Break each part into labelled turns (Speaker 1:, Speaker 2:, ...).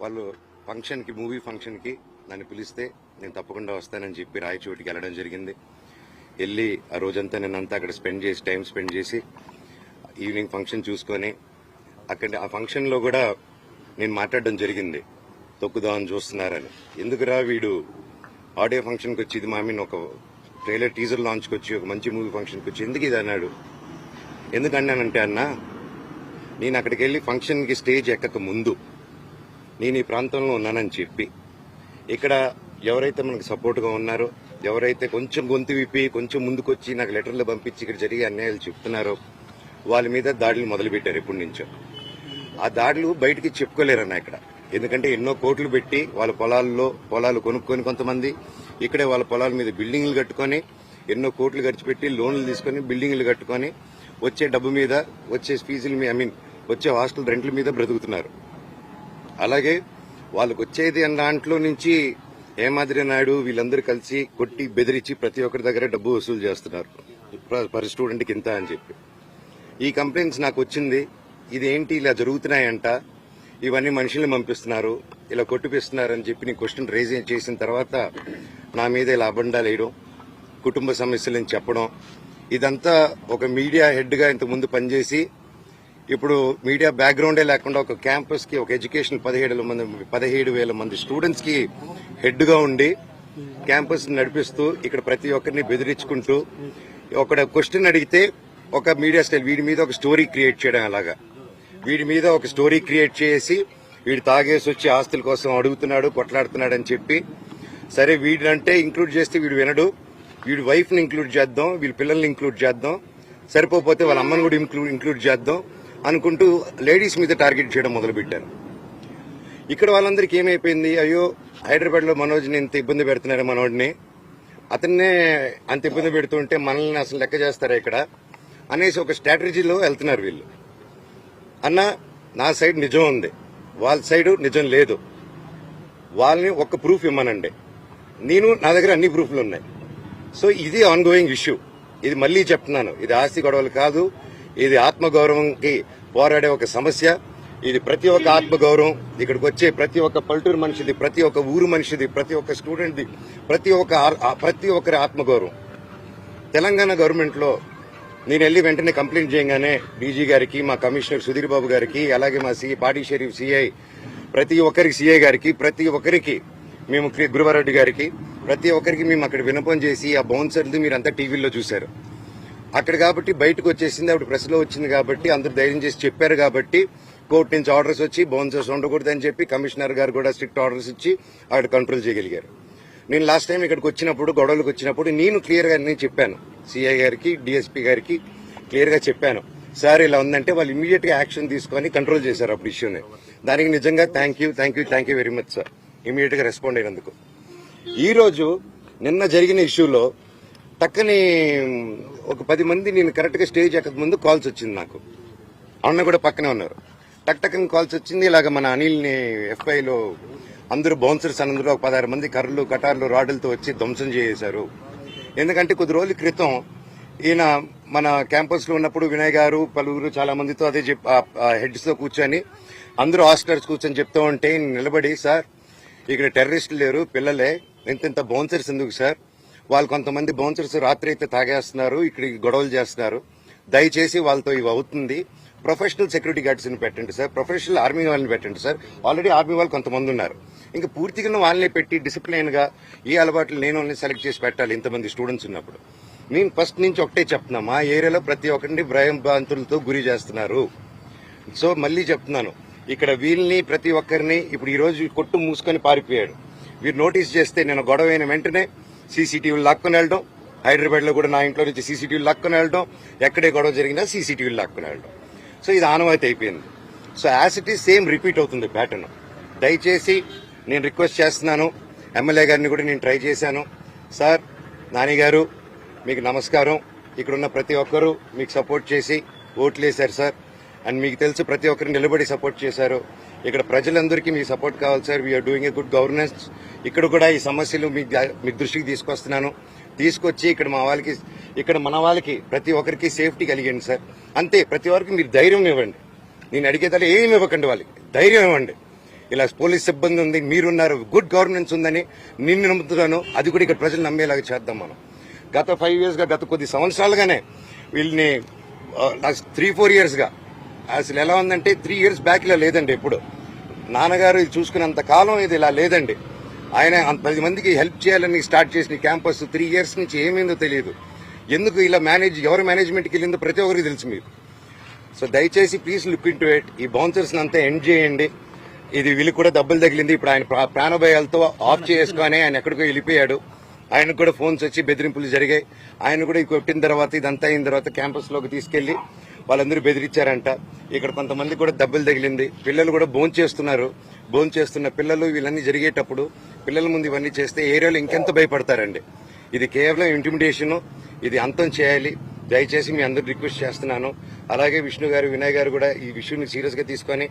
Speaker 1: వాళ్ళు ఫంక్షన్కి మూవీ ఫంక్షన్కి నన్ను పిలిస్తే నేను తప్పకుండా వస్తానని చెప్పి రాయచోటికి వెళ్ళడం జరిగింది. వెళ్ళి ఆ రోజంతా నేనంతా అక్కడ స్పెండ్ చేసి టైం స్పెండ్ చేసి ఈవినింగ్ ఫంక్షన్ చూసుకొని అక్కడ ఆ ఫంక్షన్లో కూడా నేను మాట్లాడడం జరిగింది. తొక్కుదామని చూస్తున్నారని. ఎందుకురా వీడు? ఆడియో ఫంక్షన్కి వచ్చి ఇది మా మీన్ ఒక ట్రైలర్ టీజర్ లాంచ్కి వచ్చి ఒక మంచి మూవీ ఫంక్షన్కి వచ్చి ఎందుకు ఇది అన్నాడు? ఎందుకన్నానంటే అన్న నేను అక్కడికి వెళ్ళి ఫంక్షన్కి స్టేజ్ ఎక్కక ముందు నేను ఈ ప్రాంతంలో ఉన్నానని చెప్పి. ఇక్కడ ఎవరైతే మనకు సపోర్ట్గా ఉన్నారో ఎవరైతే కొంచెం గొంతు విప్పి కొంచెం ముందుకొచ్చి నాకు లెటర్లు పంపించి ఇక్కడ జరిగే అన్యాయాలు చెప్తున్నారో వాళ్ళ మీద దాడులు మొదలుపెట్టారు ఎప్పటి నుంచో. ఆ దాడులు బయటికి చెప్పుకోలేరన్న ఇక్కడ. ఎందుకంటే ఎన్నో కోట్లు పెట్టి వాళ్ళ పొలాల్లో పొలాలు కొనుక్కొని కొంతమంది ఇక్కడే వాళ్ళ పొలాల మీద బిల్డింగ్లు కట్టుకొని ఎన్నో కోట్లు ఖర్చు పెట్టి లోన్లు తీసుకొని బిల్డింగ్లు కట్టుకొని వచ్చే డబ్బు మీద వచ్చే ఫీజుల మీద ఐ మీన్ వచ్చే హాస్టల్ రెంట్ల మీద బ్రతుకుతున్నారు. అలాగే వాళ్ళకు వచ్చేది అన్న దాంట్లో నుంచి ఏమాదిరి నాయుడు వీళ్ళందరూ కలిసి కొట్టి బెదిరించి ప్రతి ఒక్కరి దగ్గర డబ్బు వసూలు చేస్తున్నారు. పర్ స్టూడెంట్కి ఇంత అని చెప్పి. ఈ కంప్లైంట్స్ నాకు వచ్చింది. ఇదేంటి ఇలా జరుగుతున్నాయంట? ఇవన్నీ మనుషుల్ని పంపిస్తున్నారు. ఇలా కొట్టిపిస్తున్నారని చెప్పి నేను క్వశ్చన్ రేజ్ చేసిన తర్వాత నా మీద ఇలా అబండాలు వేయడం కుటుంబ సమస్యలని చెప్పడం ఇదంతా ఒక మీడియా హెడ్గా ఇంతకుముందు ఇంత ముందు పనిచేసి ఇప్పుడు మీడియా బ్యాక్గ్రౌండే లేకుండా ఒక క్యాంపస్కి ఒక ఎడ్యుకేషన్ పదిహేడు మంది పదిహేడు వేల మంది స్టూడెంట్స్కి హెడ్గా ఉండి క్యాంపస్ నడిపిస్తూ ఇక్కడ ప్రతి ఒక్కరిని బెదిరించుకుంటూ ఒక క్వశ్చన్ అడిగితే ఒక మీడియా స్టైల్ వీడి మీద ఒక స్టోరీ క్రియేట్ చేయడం అలాగా. వీడి మీద ఒక స్టోరీ క్రియేట్ చేసి వీడు తాగేసి వచ్చి ఆస్తుల కోసం అడుగుతున్నాడు కొట్లాడుతున్నాడు అని చెప్పి సరే వీడంటే ఇంక్లూడ్ చేస్తే వీడు వినడు. వీడి వైఫ్ని ఇంక్లూడ్ చేద్దాం వీళ్ళ పిల్లల్ని ఇంక్లూడ్ చేద్దాం. సరిపోతే వాళ్ళ అమ్మని కూడా ఇంక్లూడ్ ఇంక్లూడ్ చేద్దాం. అనుకుంటూ లేడీస్ మీద టార్గెట్ చేయడం మొదలుపెట్టారు. ఇక్కడ వాళ్ళందరికీ ఏమైపోయింది? అయ్యో హైదరాబాద్లో మనోజ్ని ఇంత ఇబ్బంది పెడుతున్నారు మనోడిని అతన్నే అంత ఇబ్బంది పెడుతుంటే మనల్ని అసలు లెక్క చేస్తారా ఇక్కడ? అనేసి ఒక స్ట్రాటజీలో వెళ్తున్నారు వీళ్ళు. అన్న నా సైడ్ నిజం ఉంది. వాళ్ళ సైడ్ నిజం లేదు. వాళ్ళని ఒక్క ప్రూఫ్ ఇమ్మనండి. నేను నా దగ్గర అన్ని ప్రూఫ్లు ఉన్నాయి. సో ఇది ఆన్గోయింగ్ ఇష్యూ ఇది మళ్ళీ చెప్తున్నాను. ఇది ఆస్తి గొడవలు కాదు. ఇది ఆత్మగౌరవంకి పోరాడే ఒక సమస్య. ఇది ప్రతి ఒక్క ఆత్మగౌరవం. ఇక్కడికి వచ్చే ప్రతి ఒక్క పల్లెటూరు మనిషిది ప్రతి ఒక్క ఊరు మనిషిది ప్రతి ఒక్క స్టూడెంట్ది ప్రతి ఒక్క ప్రతి ఒక్కరి ఆత్మగౌరవం. తెలంగాణ గవర్నమెంట్లో నేను వెళ్ళి వెంటనే కంప్లైంట్ చేయగానే డీజీ గారికి మా కమిషనర్ సుధీర్ బాబు గారికి అలాగే మా సి పాడి షరీఫ్ సిఐ ప్రతి ఒక్కరికి సిఐ గారికి ప్రతి ఒక్కరికి మేము గురువారెడ్డి గారికి ప్రతి ఒక్కరికి మేము అక్కడ వినపం చేసి ఆ బౌన్సర్లు మీరంతా టీవీలో చూశారు. అక్కడ కాబట్టి బయటకు వచ్చేసింది అప్పుడు ప్రెస్లో వచ్చింది కాబట్టి అందరు ధైర్యం చేసి చెప్పారు కాబట్టి కోర్టు నుంచి ఆర్డర్స్ వచ్చి బౌన్సర్స్ ఉండకూడదని చెప్పి కమిషనర్ గారు కూడా స్ట్రిక్ట్ ఆర్డర్స్ ఇచ్చి అక్కడ కంట్రోల్ చేయగలిగారు. నేను లాస్ట్ టైం ఇక్కడికి వచ్చినప్పుడు గొడవలకు వచ్చినప్పుడు నేను క్లియర్గా నేను చెప్పాను. సిఐ గారికి డిఎస్పీ గారికి క్లియర్గా చెప్పాను. సార్ ఇలా ఉందంటే వాళ్ళు ఇమీడియట్గా యాక్షన్ తీసుకొని కంట్రోల్ చేశారు అప్పుడు ఇష్యూని దానికి నిజంగా thank you thank you thank you very much sir ఇమీడియట్గా రెస్పాండ్ అయినందుకు. ఈరోజు నిన్న జరిగిన ఇష్యూలో టక్కని ఒక పది మంది నేను కరెక్ట్గా స్టేజ్ ఎక్కక ముందు కాల్స్ వచ్చింది నాకు. అన్న కూడా పక్కనే ఉన్నారు. టక్ టక్కని కాల్స్ వచ్చింది ఇలాగ మన అనిల్ని ఎఫ్ఐలో అందరూ బౌన్సర్స్ అందరూ ఒక పదహారు మంది కర్రలు కటార్లు రాడ్లతో వచ్చి ధ్వంసం చేశారు. ఎందుకంటే కొద్ది రోజుల క్రితం ఈయన మన క్యాంపస్లో ఉన్నప్పుడు వినయ్ గారు పలువురు చాలా మందితో అదే చెప్ హెడ్స్తో కూర్చొని అందరూ హాస్టల్స్ కూర్చొని చెప్తూ ఉంటే నిలబడి సార్ ఇక్కడ టెర్రరిస్టులు లేరు పిల్లలే ఇంత ఇంత బౌన్సర్స్ ఎందుకు సార్? వాళ్ళు కొంతమంది బౌన్సర్స్ రాత్రి అయితే తాగేస్తున్నారు ఇక్కడ గొడవలు చేస్తున్నారు. దయచేసి వాళ్ళతో ఇవి అవుతుంది. ప్రొఫెషనల్ సెక్యూరిటీ గార్డ్స్ని పెట్టండి సార్. ప్రొఫెషనల్ ఆర్మీ వాళ్ళని పెట్టండి సార్. ఆల్రెడీ ఆర్మీ వాళ్ళు కొంతమంది ఉన్నారు. ఇంకా పూర్తిగా వాళ్ళని పెట్టి డిసిప్లైన్గా ఏ అలవాట్లు నేను వాళ్ళని సెలెక్ట్ చేసి పెట్టాలి ఇంతమంది స్టూడెంట్స్ ఉన్నప్పుడు. నేను ఫస్ట్ నుంచి ఒకటే చెప్తున్నా మా ఏరియాలో ప్రతి ఒక్కరిని భయాంతులతో గురి చేస్తున్నారు. సో మళ్ళీ చెప్తున్నాను ఇక్కడ వీళ్ళని ప్రతి ఒక్కరిని ఇప్పుడు ఈ రోజు కొట్టు మూసుకొని పారిపోయాడు. వీరు నోటీస్ చేస్తే నేను గొడవ అయిన వెంటనే సీసీటీవీలు లాక్కొని వెళ్ళడం. హైదరాబాద్లో కూడా నా ఇంట్లో నుంచి సీసీటీవీలు లాక్కొని వెళ్ళడం. ఎక్కడే గొడవ జరిగినా సీసీటీవీలు లాక్కొని వెళ్ళడం. సో ఇది ఆనవాయితీ అయిపోయింది. So as it is same repeat అవుతుంది ప్యాటర్న్. దయచేసి నేను రిక్వెస్ట్ చేస్తున్నాను. ఎమ్మెల్యే గారిని కూడా నేను ట్రై చేశాను. సార్ నాని గారు మీకు నమస్కారం. ఇక్కడున్న ప్రతి ఒక్కరూ మీకు సపోర్ట్ చేసి ఓట్లేశారు సార్. అండ్ మీకు తెలుసు ప్రతి ఒక్కరు నిలబడి సపోర్ట్ చేశారు. ఇక్కడ ప్రజలందరికీ మీ సపోర్ట్ కావాలి sir we are doing a good governance ఇక్కడ కూడా ఈ సమస్యలు మీ మీ దృష్టికి తీసుకొస్తున్నాను. తీసుకొచ్చి ఇక్కడ మా వాళ్ళకి ఇక్కడ మన వాళ్ళకి ప్రతి ఒక్కరికి సేఫ్టీ కలిగండి సార్ అంతే ప్రతి ఒక్కరికి మీరు ధైర్యం ఇవ్వండి. నేను అడిగేదాన్ని ఏమి ఇవ్వకండి వాళ్ళకి. ధైర్యం ఇవ్వండి. ఇలా పోలీస్ సిబ్బంది ఉంది మీరున్నారు గుడ్ గవర్నెన్స్ ఉందని నిన్ను నమ్ముతున్నాను. అది కూడా ఇక్కడ ప్రజలు నమ్మేలాగా చేద్దాం మనం. గత ఫైవ్ ఇయర్స్గా గత కొద్ది సంవత్సరాలుగానే వీళ్ళని త్రీ ఫోర్ ఇయర్స్గా అసలు ఎలా ఉందంటే త్రీ ఇయర్స్ బ్యాక్ ఇలా లేదండి ఎప్పుడు. నాన్నగారు ఇది చూసుకున్నంత కాలం ఇది ఇలా లేదండి. ఆయన పది మందికి హెల్ప్ చేయాలని స్టార్ట్ చేసిన క్యాంపస్ త్రీ ఇయర్స్ నుంచి ఏమైందో తెలియదు. ఎందుకు ఇలా మేనేజ్ ఎవరు మేనేజ్మెంట్కి వెళ్ళిందో ప్రతి ఒక్కరికి తెలుసు మీరు సో దయచేసి please look into it ఈ బౌన్సర్స్ అంతా ఎండ్ చేయండి. ఇది వీళ్ళకి కూడా దెబ్బలు తగిలింది. ఇప్పుడు ఆయన ప్రా- ప్రాణభయాలతో ఆఫ్ చేసుకొని ఆయన ఎక్కడికో వెళ్ళిపోయాడు. ఆయనకు కూడా ఫోన్స్ వచ్చి బెదిరింపులు జరిగాయి. ఆయన కూడా కొట్టిన తర్వాత ఇదంతా అయిన తర్వాత క్యాంపస్లోకి తీసుకెళ్ళి వాళ్ళందరూ బెదిరించారంట. ఇక్కడ కొంతమంది కూడా దెబ్బలు తగిలింది. పిల్లలు కూడా బోన్ చేస్తున్నారు. బోన్ చేస్తున్న పిల్లలు వీళ్ళన్నీ జరిగేటప్పుడు పిల్లల ముందు ఇవన్నీ చేస్తే ఏరియాలో ఇంకెంత భయపడతారండి? ఇది కేవలం ఇంటిమిడేషన్ ఇది అంతం చేయాలి. దయచేసి మీ అందరు రిక్వెస్ట్ చేస్తున్నాను. అలాగే విష్ణు గారు వినయ్ గారు కూడా ఈ విషయాన్ని సీరియస్గా తీసుకొని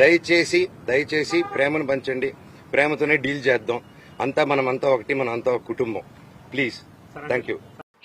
Speaker 1: దయచేసి దయచేసి ప్రేమను పంచండి. ప్రేమతోనే డీల్ చేద్దాం. అంతా మనం అంతా ఒకటి మనం అంతా ఒక కుటుంబం. Please thank you